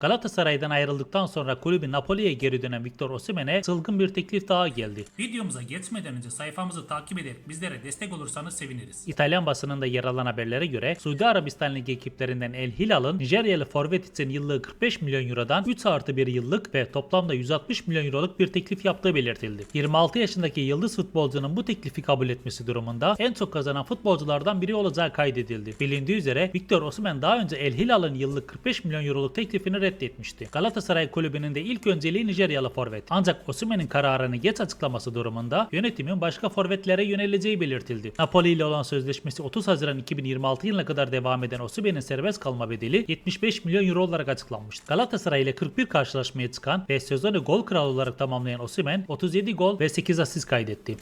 Galatasaray'dan ayrıldıktan sonra kulübü Napoli'ye geri dönen Victor Osimhen'e çılgın bir teklif daha geldi. Videomuza geçmeden önce sayfamızı takip ederek bizlere destek olursanız seviniriz. İtalyan basınında yer alan haberlere göre Suudi Arabistan Ligi ekiplerinden El Hilal'ın Nijeryalı forvet için yıllığı 45 milyon eurodan 3 artı 1 yıllık ve toplamda 160 milyon euroluk bir teklif yaptığı belirtildi. 26 yaşındaki yıldız futbolcunun bu teklifi kabul etmesi durumunda en çok kazanan futbolculardan biri olacağı kaydedildi. Bilindiği üzere Victor Osimhen daha önce El Hilal'ın yıllık 45 milyon euroluk teklifini reddetmişti. Galatasaray kulübünün de ilk önceliği Nijeryalı forvet. Ancak Osimhen'in kararını geç açıklaması durumunda yönetimin başka forvetlere yöneleceği belirtildi. Napoli ile olan sözleşmesi 30 Haziran 2026 yılına kadar devam eden Osimhen'in serbest kalma bedeli 75 milyon euro olarak açıklanmıştı. Galatasaray ile 41 karşılaşmaya çıkan ve sezonu gol kralı olarak tamamlayan Osimhen 37 gol ve 8 asist kaydetti.